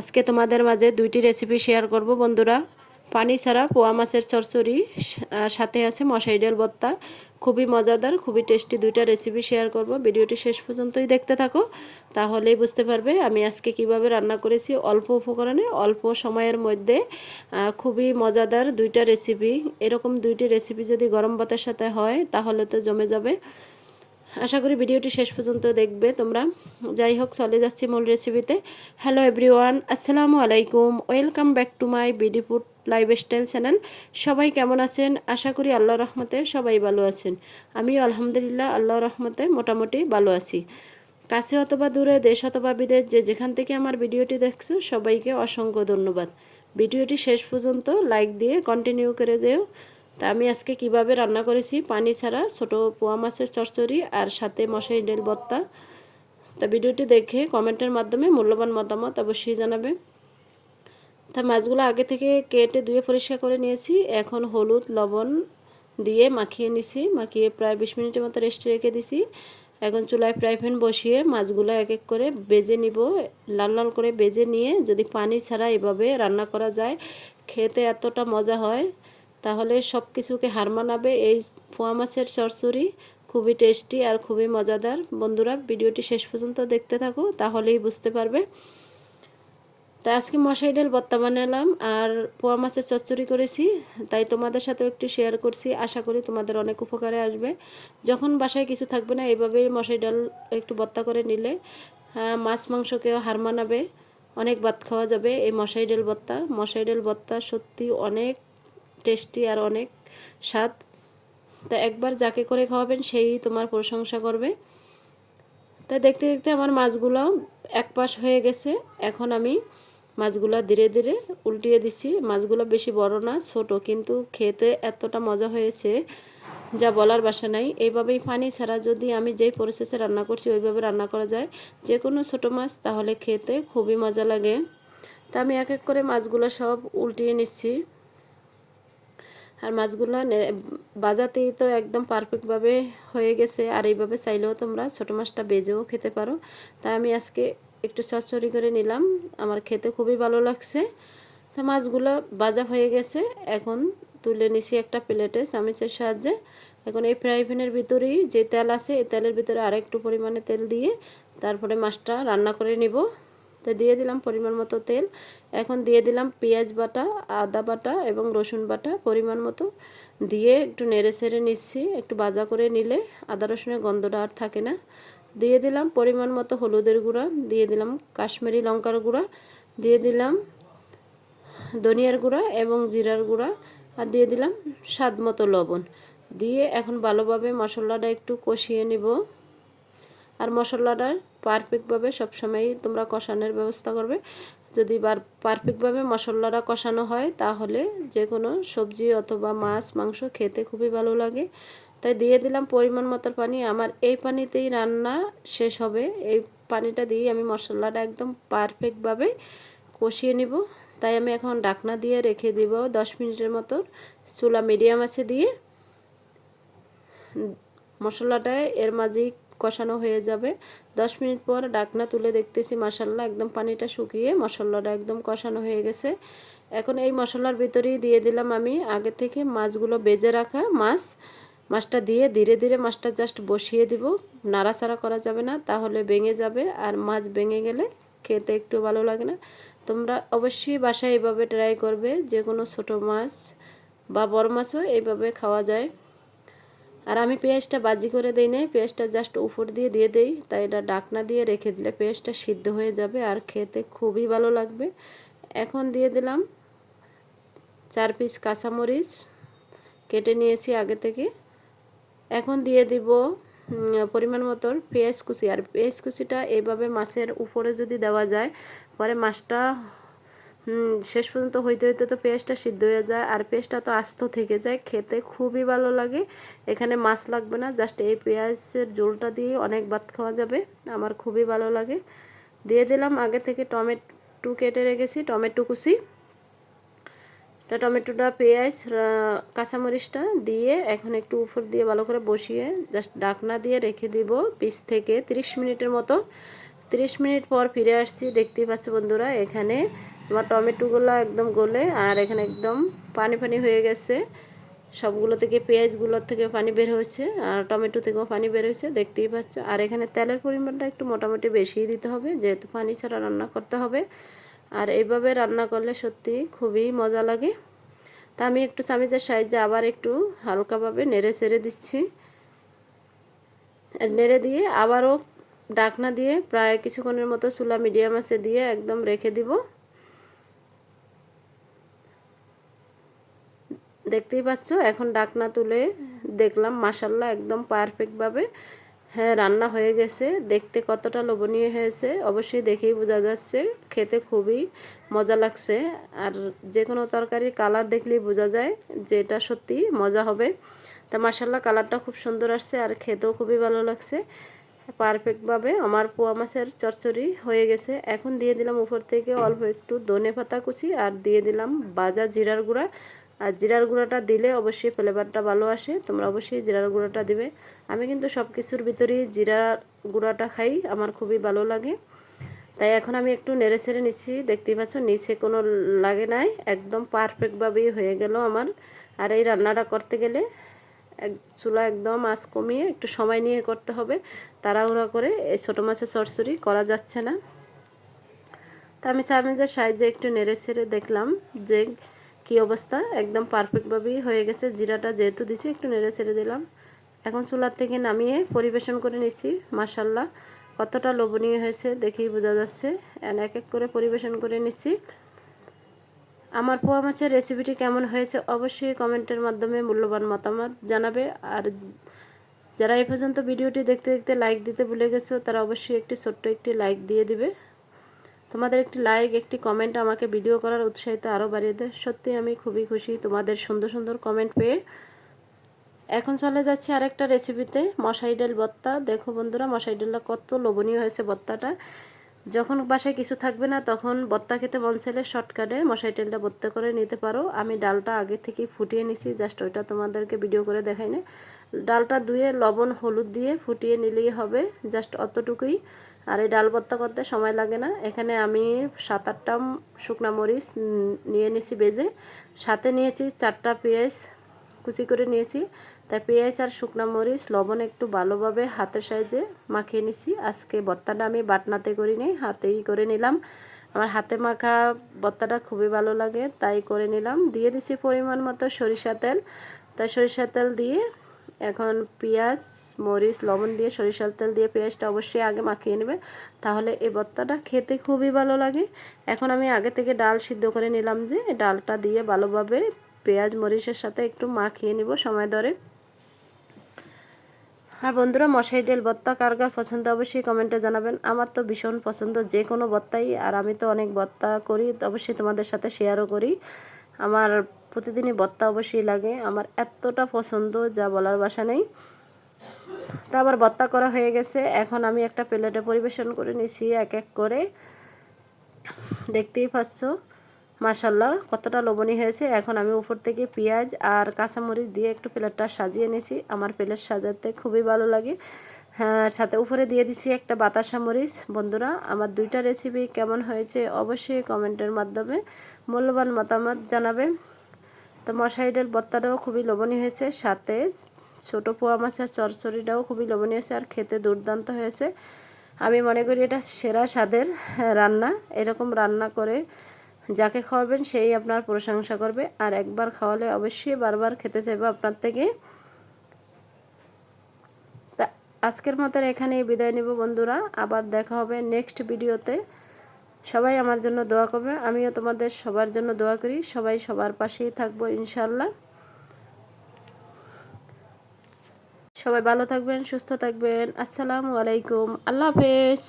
আজকে তোমাদের মাঝে দুইটি রেসিপি শেয়ার করব, বন্ধুরা। পানি ছাড়া পোয়া মাছের চরচড়ি সাথে আছে মশাই ডাল ভর্তা। খুবই মজাদার, খুবই টেস্টি দুইটা রেসিপি শেয়ার করব। ভিডিওটি শেষ পর্যন্তই দেখতে থাকো, তাহলেই বুঝতে পারবে আমি আজকে কীভাবে রান্না করেছি অল্প উপকরণে, অল্প সময়ের মধ্যে। খুবই মজাদার দুইটা রেসিপি এরকম দুইটি রেসিপি যদি গরম ভাতের সাথে হয়, তাহলে তো জমে যাবে। আশা করি ভিডিওটি শেষ পর্যন্ত দেখবে তোমরা। যাই হোক, চলে যাচ্ছি মূল রেসিপিতে হ্যালো এভরিওয়ান আসসালামু আলাইকুম। Welcome back to my BD food lifestyle channel সবাই কেমন আছেন? আশা করি আল্লাহ রহমতে সবাই ভালো আছেন। আমিও আলহামদুলিল্লাহ আল্লাহ রহমতে মোটামুটি ভালো আছি। কাছে অথবা দূরে, দেশ অথবা বিদেশ, যে যেখান থেকে আমার ভিডিওটি দেখছ, সবাইকে অসংখ্য ধন্যবাদ। ভিডিওটি শেষ পর্যন্ত লাইক দিয়ে কন্টিনিউ করে যেও। তা আমি আজকে কীভাবে রান্না করেছি? পানি ছাড়া, ছোট পোয়া মাছের চচ্চড়ি আর সাথে মশাই ডেল বত্তা। তা ভিডিওটি দেখে কমেন্টের মাধ্যমে মূল্যবান মতামত অবশ্যই জানাবে। তা মাছগুলো আগে থেকে কেটে ধুয়ে পরিষ্কার করে নিয়েছি। এখন হলুদ, লবণ দিয়ে মাখিয়ে নিছি। মাখিয়ে প্রায় বিশ মিনিটের মতো রেস্টে রেখে দিছি। এখন চুলায় ফ্রাই প্যান বসিয়ে মাছগুলো এক এক করে বেজে নিব। লাল লাল করে বেজে নিয়ে যদি পানি ছাড়া এভাবে রান্না করা যায়, খেতে এতটা মজা হয়। তাহলে সব কিছুকে হার মানাবে এই পোয়া মাছের চরচড়ি খুবই টেস্টি আর খুবই মজাদার। বন্ধুরা, ভিডিওটি শেষ পর্যন্ত দেখতে থাকো, তাহলেই বুঝতে পারবে। তা আজকে মশাই ডাল বত্তা বানালাম আর পোয়া মাছের চচ্চড়ি করেছি, তাই তোমাদের সাথেও একটু শেয়ার করছি। আশা করি তোমাদের অনেক উপকারে আসবে। যখন বাসায় কিছু থাকবে না এইভাবেই মশাই ডাল একটু বত্তা করে নিলে মাছ মাংসকেও হার মানাবে, অনেক ভাত খাওয়া যাবে এই মশাই ডাল বত্তা মশাই ডাল বত্তা সত্যি অনেক টেস্টি আর অনেক স্বাদ। তা একবার যাকে করে খাওয়াবেন, সেই তোমার প্রশংসা করবে। তা দেখতে দেখতে আমার মাছগুলো এক পাশ হয়ে গেছে। এখন আমি মাছগুলো ধীরে ধীরে উল্টিয়ে দিছি মাছগুলো বেশি বড় না, ছোট, কিন্তু খেতে এতটা মজা হয়েছে যা বলার বাসা নাই। এইভাবেই পানি ছাড়া যদি আমি যেই প্রসেসে রান্না করছি, ওইভাবে রান্না করা যায়। যে কোনো ছোটো মাছ, তাহলে খেতে খুবই মজা লাগে। তা আমি এক এক করে মাছগুলো সব উল্টিয়ে নিচ্ছি। আর মাছগুলো বাজাতেই তো একদম পারফেক্টভাবে হয়ে গেছে। আর এইভাবে চাইলেও তোমরা ছোটো মাছটা বেজেও খেতে পারো। তাই আমি আজকে একটু চচ্চড়ি করে নিলাম। আমার খেতে খুবই ভালো লাগছে। তা মাছগুলো বাজা হয়ে গেছে। এখন তুলে নিছি একটা প্লেটে চামিচের সাহায্যে। এখন এই ফ্রাই প্যানের ভিতরেই যে তেল আছে, এই তেলের ভিতরে আরেকটু পরিমাণে তেল দিয়ে তারপরে মাছটা রান্না করে নিব। তো দিয়ে দিলাম পরিমাণ মতো তেল। এখন দিয়ে দিলাম পেঁয়াজ বাটা, আদা বাটা এবং রসুন বাটা পরিমাণ মতো। দিয়ে একটু নেড়ে ছেড়ে নিচ্ছি, একটু বাজা করে নিলে আদা রসুনের গন্ধটা আর থাকে না। দিয়ে দিলাম পরিমাণ মতো হলুদের গুঁড়া, দিয়ে দিলাম কাশ্মীরি লঙ্কার গুঁড়া, দিয়ে দিলাম ধনিয়ার গুঁড়া এবং জিরার গুঁড়া আর দিয়ে দিলাম স্বাদ মতো লবণ। দিয়ে এখন ভালোভাবে মশলাটা একটু কষিয়ে নিব। আর মশলাটা পারফেক্টভাবে সবসময়ই তোমরা কষানোর ব্যবস্থা করবে। যদি বার পারফেক্টভাবে মশলাটা কষানো হয়, তাহলে যে কোনো সবজি অথবা মাছ, মাংস খেতে খুবই ভালো লাগে। তাই দিয়ে দিলাম পরিমাণ মতো পানি। আমার এই পানিতেই রান্না শেষ হবে। এই পানিটা দিয়ে আমি মশলাটা একদম পারফেক্টভাবে কষিয়ে নিব। তাই আমি এখন ডাকনা দিয়ে রেখে দিব দশ মিনিটের মতো। চুলা মিডিয়াম আছে দিয়ে। মশলাটা এর মাঝেই কষানো হয়ে যাবে। দশ মিনিট পর ডাকনা তুলে দেখতেছি মশাল্লা একদম পানিটা শুকিয়ে মশলাটা একদম কষানো হয়ে গেছে। এখন এই মশলার ভিতরেই দিয়ে দিলাম আমি আগে থেকে মাছগুলো বেজে রাখা মাছ। মাছটা দিয়ে ধীরে ধীরে মাছটা জাস্ট বসিয়ে দিব। নাড়াচাড়া করা যাবে না, তাহলে ভেঙে যাবে। আর মাছ ভেঙে গেলে খেতে একটু ভালো লাগে না। তোমরা অবশ্যই বাসায় এইভাবে ট্রাই করবে যে কোনো ছোটো মাছ বা বড় মাছও এইভাবে খাওয়া যায়। আর আমি পেঁয়াজটা বাজি করে দিই নাই, পেঁয়াজটা জাস্ট উপর দিয়ে দিয়ে দেই, তাই এটা ডাকনা দিয়ে রেখে দিলে পেঁয়াজটা সিদ্ধ হয়ে যাবে আর খেতে খুবই ভালো লাগবে। এখন দিয়ে দিলাম চার পিস কাঁচামরিচ, কেটে নিয়েছি আগে থেকে। এখন দিয়ে দিব পরিমাণ মতো পেঁয়াজ কুচি। আর পেঁয়াজ কুচিটা এইভাবে মাছের উপরে যদি দেওয়া যায়, পরে মাছটা শেষ পর্যন্ত হইতে হইতে তো পেঁয়াজটা সিদ্ধ হয়ে যায়। আর পেঁয়াজটা তো আস্ত থেকে যায়, খেতে খুবই ভালো লাগে। এখানে মাছ লাগবে না, জাস্ট এই পেঁয়াজের ঝোলটা দিয়ে অনেক ভাত খাওয়া যাবে, আমার খুবই ভালো লাগে। দিয়ে দিলাম আগে থেকে টমেটো কেটে রেখেছি, টমেটো কুচি। টমেটোটা, পেঁয়াজ কাঁচামরিচটা দিয়ে এখন একটু উপর দিয়ে ভালো করে বসিয়ে জাস্ট ডাকনা দিয়ে রেখে দিব বিশ থেকে 30 মিনিটের মতো। তিরিশ মিনিট পর ফিরে আসছি, দেখতেই পাচ্ছ বন্ধুরা, এখানে আমার টমেটোগুলো একদম গলে আর এখানে একদম পানি পানি হয়ে গেছে। সবগুলো থেকে পেঁয়াজগুলোর থেকে পানি বের হয়েছে আর টমেটো থেকেও পানি বের হয়েছে, দেখতেই পাচ্ছ। আর এখানে তেলের পরিমাণটা একটু মোটামুটি বেশিই দিতে হবে, যেহেতু পানি ছাড়া রান্না করতে হবে। আর এইভাবে রান্না করলে সত্যি খুবই মজা লাগে। তা আমি একটু চামিচের সাহায্যে আবার একটু হালকাভাবে নেড়ে ছেড়ে দিচ্ছি। নেড়ে দিয়ে আবারও ডাকনা দিয়ে প্রায় কিছুক্ষণের মতো চুলা মিডিয়াম আছে দিয়ে একদম রেখে দিব। দেখতেই পাচ্ছ, এখন ডাকনা তুলে দেখলাম মাসাল্লাহ একদম পারফেক্টভাবে হ্যাঁ রান্না হয়ে গেছে। দেখতে কতটা লোভনীয় হয়েছে, অবশ্যই দেখেই বোঝা যাচ্ছে, খেতে খুবই মজা লাগছে। আর যে কোনো তরকারির কালার দেখলেই বোঝা যায় যে এটা সত্যি মজা হবে। তা মাসাল্লাহ কালারটা খুব সুন্দর আসছে আর খেতেও খুবই ভালো লাগছে। পারফেক্টভাবে আমার পোয়া মাছের চচ্চড়ি হয়ে গেছে। এখন দিয়ে দিলাম উপর থেকে অল্প একটু ধনে পাতা কুচি আর দিয়ে দিলাম বাজা জিরার গুঁড়া। আর জিরার গুঁড়াটা দিলে অবশ্যই ফ্লেভারটা ভালো আসে, তোমরা অবশ্যই জিরার গুঁড়াটা দিবে। আমি কিন্তু সব কিছুর ভিতরেই জিরার গুঁড়াটা খাই, আমার খুবই ভালো লাগে। তাই এখন আমি একটু নেড়ে ছেড়ে নিচ্ছি, দেখতেই পাচ্ছ নিচে কোনো লাগে নাই, একদম পারফেক্টভাবেই হয়ে গেল আমার। আর এই রান্নাটা করতে গেলে এক চুলা একদম আঁচ কমিয়ে একটু সময় নিয়ে করতে হবে, তাড়াহুড়া করে এই ছোটো মাছের চরচড়ি করা যাচ্ছে না। তা আমি চামিজের সাহায্যে একটু নেড়ে ছেড়ে দেখলাম যে কি অবস্থা? একদম পারফেক্টভাবেই হয়ে গেছে। জিরাটা যেহেতু দিছি, একটু নেড়ে ছেড়ে দিলাম। এখন চুলার থেকে নামিয়ে পরিবেশন করে নিচ্ছি মার্শাল্লাহ কতটা লোভনীয় হয়েছে দেখেই বোঝা যাচ্ছে। এক এক করে পরিবেশন করে নিচ্ছি। আমার পোয়া মাছের রেসিপিটি কেমন হয়েছে অবশ্যই কমেন্টের মাধ্যমে মূল্যবান মতামত জানাবে। আর যারা এ পর্যন্ত ভিডিওটি দেখতে দেখতে লাইক দিতে ভুলে গেছো, তারা অবশ্যই একটি ছোট্ট একটি লাইক দিয়ে দিবে। তোমাদের একটি লাইক একটি কমেন্ট আমাকে ভিডিও করার উৎসাহিত আরও বাড়িয়ে দেয়। সত্যি আমি খুবই খুশি তোমাদের সুন্দর সুন্দর কমেন্ট পেয়ে। এখন চলে যাচ্ছে আরেকটা রেসিপিতে মশাই ডাল বত্তা। দেখো বন্ধুরা মশাই ডালটা কত লোভনীয় হয়েছে বত্তাটা। যখন বাসায় কিছু থাকবে না, তখন বত্তা খেতে মন চাইলে শর্টকাটে মশাই তেলটা বত্তা করে নিতে পারো। আমি ডালটা আগে থেকেই ফুটিয়ে নিছি, জাস্ট ওইটা তোমাদেরকে ভিডিও করে দেখাই না। ডালটা ধুয়ে লবণ, হলুদ দিয়ে ফুটিয়ে নিলেই হবে, জাস্ট অতটুকুই। আর এই ডাল ভর্তা করতে সময় লাগে না। এখানে আমি সাত আটটা শুকনা মরিচ নিয়ে নিছি বেজে। সাথে নিয়েছি চারটা পেঁয়াজ কুচি করে নিয়েছি। তাই পেঁয়াজ আর শুকনো মরিচ লবণ একটু ভালোভাবে হাতের সাইজে মাখিয়ে নিছি। আজকে ভর্তাটা আমি বাটনাতে করি নি হাতেই করে নিলাম। আমার হাতে মাখা ভর্তাটা খুবই ভালো লাগে, তাই করে নিলাম। দিয়ে দিছি পরিমাণ মতো সরিষা তেল। তাই সরিষা তেল দিয়ে এখন পেঁয়াজ, মরিচ, লবণ দিয়ে সরিষার তেল দিয়ে পেঁয়াজটা অবশ্যই আগে মাখিয়ে নেবে। তাহলে এই ভর্তাটা খেতে খুবই ভালো লাগে। এখন আমি আগে থেকে ডাল সিদ্ধ করে নিলাম যে, ডালটা দিয়ে ভালোভাবে পেঁয়াজ, মরিচের সাথে একটু মাখিয়ে নিব সময় ধরে। আর বন্ধুরা মশাই ডাল ভর্তা কার কার পছন্দ অবশ্যই কমেন্টে জানাবেন। আমার তো ভীষণ পছন্দ যে কোনো ভর্তাই আর আমি তো অনেক ভর্তা করি অবশ্যই তোমাদের সাথে শেয়ারও করি। আমার প্রতিদিনই বত্তা অবশ্যই লাগে। আমার এতটা পছন্দ, যা বলার বাসা নেই। তা আবার বত্তা করা হয়ে গেছে। এখন আমি একটা প্লেটে পরিবেশন করে নিছি এক এক করে। দেখতেই পাচ্ছ। মাসাল্লাহ কতটা লবণী হয়েছে। এখন আমি উপর থেকে পেঁয়াজ আর কাঁচামরিচ দিয়ে একটু প্লেটটা সাজিয়ে নিয়েছি। আমার প্লেট সাজাতে খুবই ভালো লাগে। হ্যাঁ সাথে উপরে দিয়ে দিছি একটা বাতাসা মরিচ। বন্ধুরা, আমার দুইটা রেসিপি কেমন হয়েছে অবশ্যই কমেন্টের মাধ্যমে মূল্যবান মতামত জানাবে। তো মশাইডের বত্তাটাও খুবই লবণী হয়েছে। সাথে ছোটো পোয়া মাছের চরচড়িটাও খুবই লবণী হয়েছে আর খেতে দুর্দান্ত হয়েছে। আমি মনে করি এটা সেরা স্বাদের রান্না। এরকম রান্না করে যাকে খাওয়াবেন সেই আপনার প্রশংসা করবে। আর একবার খাওয়ালে অবশ্যই বারবার খেতে চাইবে আপনার থেকে। তা আজকের মতন এখানেই বিদায় নেব বন্ধুরা। আবার দেখা হবে নেক্সট ভিডিওতে সবাই আমার জন্য দোয়া করবে। আমিও তোমাদের সবার জন্য দোয়া করি। সবাই সবার পাশেই থাকব ইনশাল্লাহ সবাই ভালো থাকবেন, সুস্থ থাকবেন। আসসালামু আলাইকুম। আল্লাহ হাফেজ।